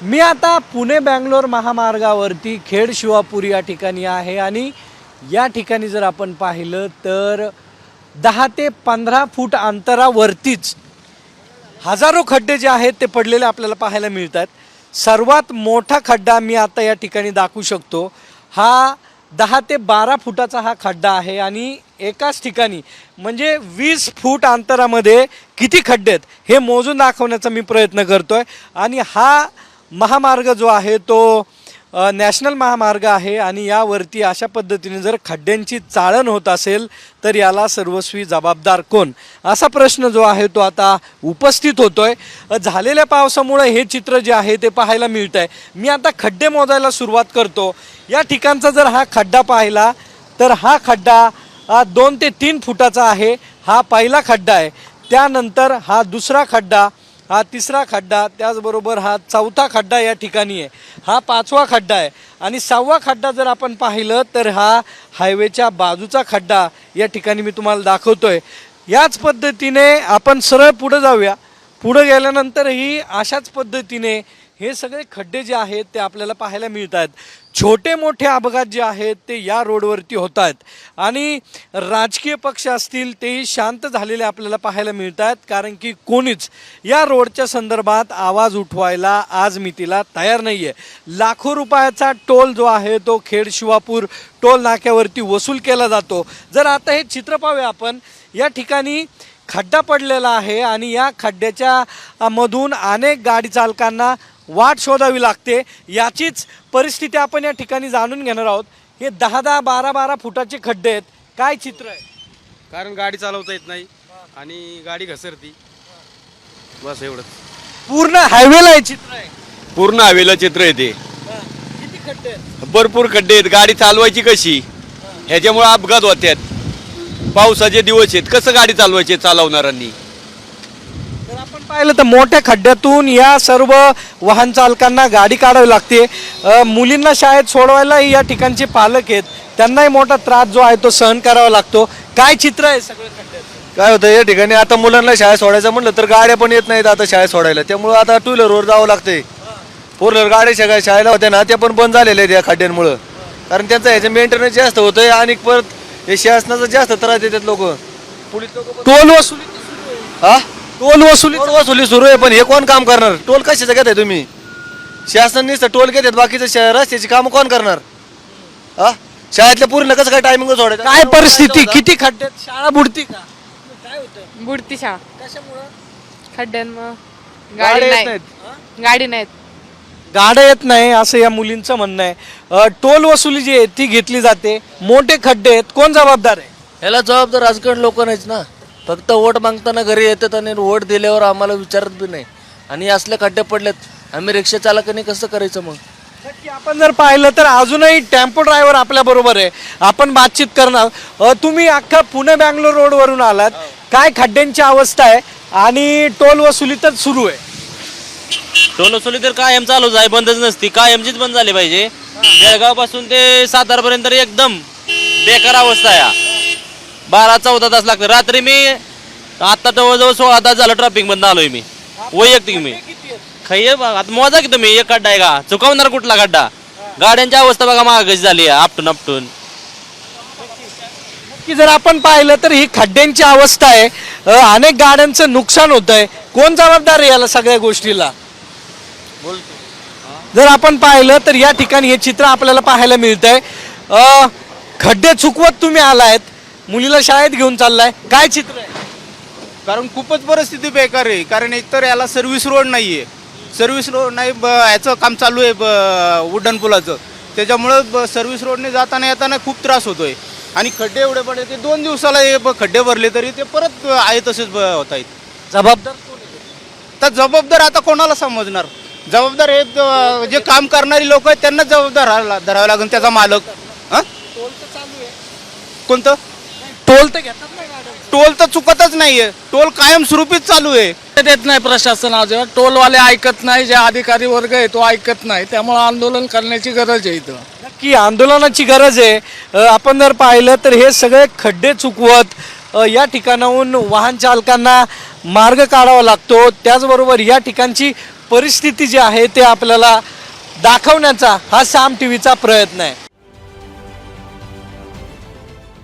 मी आता पुणे बँगलोर महामार्गावरती खेड शिवापूर या ठिकाणी आहे आणि या ठिकाणी जर आपण पाहिलं तर दहा ते पंधरा फूट अंतरावरतीच हजारो खड्डे जे आहेत ते पडलेले आपल्याला पाहायला मिळत आहेत सर्वात मोठा खड्डा मी आता या ठिकाणी दाखवू शकतो. हा दहा ते बारा फुटाचा हा खड्डा आहे आणि एकाच ठिकाणी म्हणजे वीस फूट अंतरामध्ये किती खड्डे आहेत हे मोजून दाखवण्याचा मी प्रयत्न करतो आहे आणि हा महामार्ग जो आहे तो नॅशनल महामार्ग आहे आणि यावरती अशा पद्धतीने जर खड्ड्यांची चाळण होत असेल तर याला सर्वस्वी जबाबदार कोण? असा प्रश्न जो आहे तो आता उपस्थित होतो आहे झालेल्या पावसामुळे हे चित्र जे आहे ते पाहायला मिळत आहे मी आता खड्डे मोजायला सुरुवात करतो. या ठिकाणचा जर हा खड्डा पाहिला तर हा खड्डा दोन ते तीन फुटाचा आहे. हा पहिला खड्डा आहे. त्यानंतर हा दुसरा खड्डा हा तिसरा खड्डा त्याचबरोबर हा चौथा खड्डा या ठिकाणी आहे. हा पाचवा खड्डा आहे. आणि सहावा खड्डा जर आपण पाहिलं तर हा हायवेच्या बाजूचा खड्डा या ठिकाणी मी तुम्हाला दाखवतोय. याच पद्धतीने आपण सरळ पुढं जाऊया. पुढं गेल्यानंतरही अशाच पद्धतीने हे सगळे खड्डे जे आहेत ते आपल्याला पाहायला मिळत आहेत छोटे मोठे अपघात जे आहेत ते या रोडवरती होत आहेत आणि राजकीय पक्ष असतील तेही शांत झालेले आपल्याला पाहायला मिळत आहेत कारण की कोणीच या रोडच्या संदर्भात आवाज उठवायला आज मितीला तयार नाही आहे लाखो रुपयाचा टोल जो आहे तो खेड शिवापूर टोल नाक्यावरती वसूल केला जातो. जर आता हे चित्र पाहूया आपण. या ठिकाणी खड्डा पडलेला आहे आणि या खड्ड्याच्या मधून अनेक गाडी चालकांना वाट शोधावी लागते. याचीच परिस्थिती आपण या ठिकाणी जाणून घेणार आहोत. हे दहा दहा बारा बारा फुटाचे खड्डे आहेत. काय चित्र आहे? कारण गाडी चालवता येत नाही आणि गाडी घसरती. बस एवढंच. पूर्ण हायवेला हे चित्र आहे. पूर्ण हवेला चित्र येते हा. किती खड्डे आहेत? भरपूर खड्डे आहेत. गाडी चालवायची कशी? ह्याच्यामुळे अपघात होत्यात. पावसाचे दिवस आहेत. कसं गाडी चालवायची चालवणाऱ्यांनी? आपण पाहिलं तर मोठ्या खड्ड्यातून या सर्व वाहन चालकांना गाडी काढावी लागते. मुलींना शाळेत सोडवायलाही या ठिकाणचे पालक आहेत. त्यांनाही मोठा त्रास जो आहे तो सहन करावा लागतो. काय चित्र आहे सगळं काय होतं या ठिकाणी आता मुलांना शाळेत सोडायचं म्हटलं तर गाड्या पण येत नाहीत आता शाळेत सोडायला. त्यामुळं आता टू व्हीलरवर जावं लागतंय. फोर व्हीलर गाड्या सगळ्या शाळेला होत्या ना त्या पण बंद झालेल्या आहेत या खड्ड्यांमुळं. कारण त्यांचं ह्याचं मेंटेनन्स जास्त होतंय आणि परत हे शासनाचा जास्त त्रास देतात लोक. पोलीस लोक टोल वसुली हा? टोल वसुली टोल वसुली सुरू आहे पण हे कोण काम करणार? टोल कशाचं घेताय तुम्ही? शासन नुसतं टोल घेतात बाकीचं श- रस्त्याची कामं कोण करणार? हा शाळेतल्या पूर्ण कसं काय टायमिंग सोडायचं? काय परिस्थिती? किती खड्ड्यात? शाळा बुडती का? काय होतं? बुडती शाळा. कशामुळं? खड्ड्यांमुळे. गाड्या गाडी येत नाही. नाहीत. गाडी नाहीत. गाड्या येत नाही असं या मुलींचं म्हणणं आहे. अ, टोल वसुली जी आहे ती घेतली जाते. मोठे खड्डे आहेत. कोण जबाबदार आहे? ह्याला जबाबदार राजकारण लोक नाहीच ना. फक्त वोट मागताना घरी येतात आणि वोट दिल्यावर आम्हाला विचारत बी नाही. आणि असले खड्डे पडलेत आम्ही रिक्षा चालकाने कसं करायचं मग? नक्की आपण जर पाहिलं तर अजूनही टेम्पो ड्रायव्हर आपल्या बरोबर आहे. आपण बातचीत करणार. अ, तुम्ही अख्खा पुणे बँगलोर रोडवरून आलात. काय खड्ड्यांची अवस्था आहे? आणि टोल वसुली तर सुरू आहे. टोल वसुली तर कायम चालूच आहे बंदच नसती. कायमचीच बंद झाली पाहिजे. बेळगावपासून ते सातारा पर्यंत एकदम बेकार अवस्था आहे. हा. बारा चौदा तास लागते रात्री मी आता जवळजवळ सोळा तास झालं ट्रॅफिक बंद आलोय मी. वैयक्तिक मी. खैय बघा आता मोजा की तुम्ही एक खड्डा आहे का? चुकवणार कुठला खड्डा? गाड्यांची अवस्था बघा मागाशी झाली आहे आपटून आपटून. की जर आपण पाहिलं तर ही खड्ड्यांची अवस्था आहे. अ, अनेक गाड्यांचं नुकसान होत आहे कोण जबाबदार आहे याला सगळ्या गोष्टीला? जर आपण पाहिलं तर या ठिकाणी हे चित्र आपल्याला पाहायला मिळत आहे खड्डे चुकवत तुम्ही आलायत. मुलीला शाळेत घेऊन चाललाय. काय चित्र आहे? कारण खूपच परिस्थिती बेकार आहे. कारण एकतर याला सर्व्हिस रोड नाही आहे सर्व्हिस रोड नाही ब याचं काम चालू आहे ब उड्डाण पुलाचं. त्याच्यामुळं ब सर्व्हिस रोडने जाताना येताना खूप त्रास होतो आहे आणि खड्डे एवढे पडले ते दोन दिवसाला हे ब खड्डे भरले तरी ते परत आहे तसेच ब होत आहेत. जबाबदार कोण आहे? तर जबाबदार आता कोणाला समजणार? जबाबदार हे ज- जे काम करणारी लोक आहेत त्यांनाच जबाबदार धरावं लागेल त्याचा मालक. हां? कोणतं? टोल तर घेतात ना गाड्या. टोल तर चुकतच नाहीये. टोल कायमस्वरूपीच चालू आहे. देत नाही प्रशासन अजिबात. टोलवाले ऐकत नाही जे अधिकारी वर्ग आहे तो ऐकत नाही. त्यामुळे आंदोलन करण्याची गरज आहे इथं. नक्की आंदोलनाची गरज आहे. आपण जर पाहिलं तर हे सगळे खड्डे चुकवत या ठिकाणाहून वाहन चालकांना मार्ग काढावा लागतो. त्याचबरोबर या ठिकाणची परिस्थिती जी आहे ते आपल्याला दाखवण्याचा हा साम टी व्हीचा प्रयत्न आहे.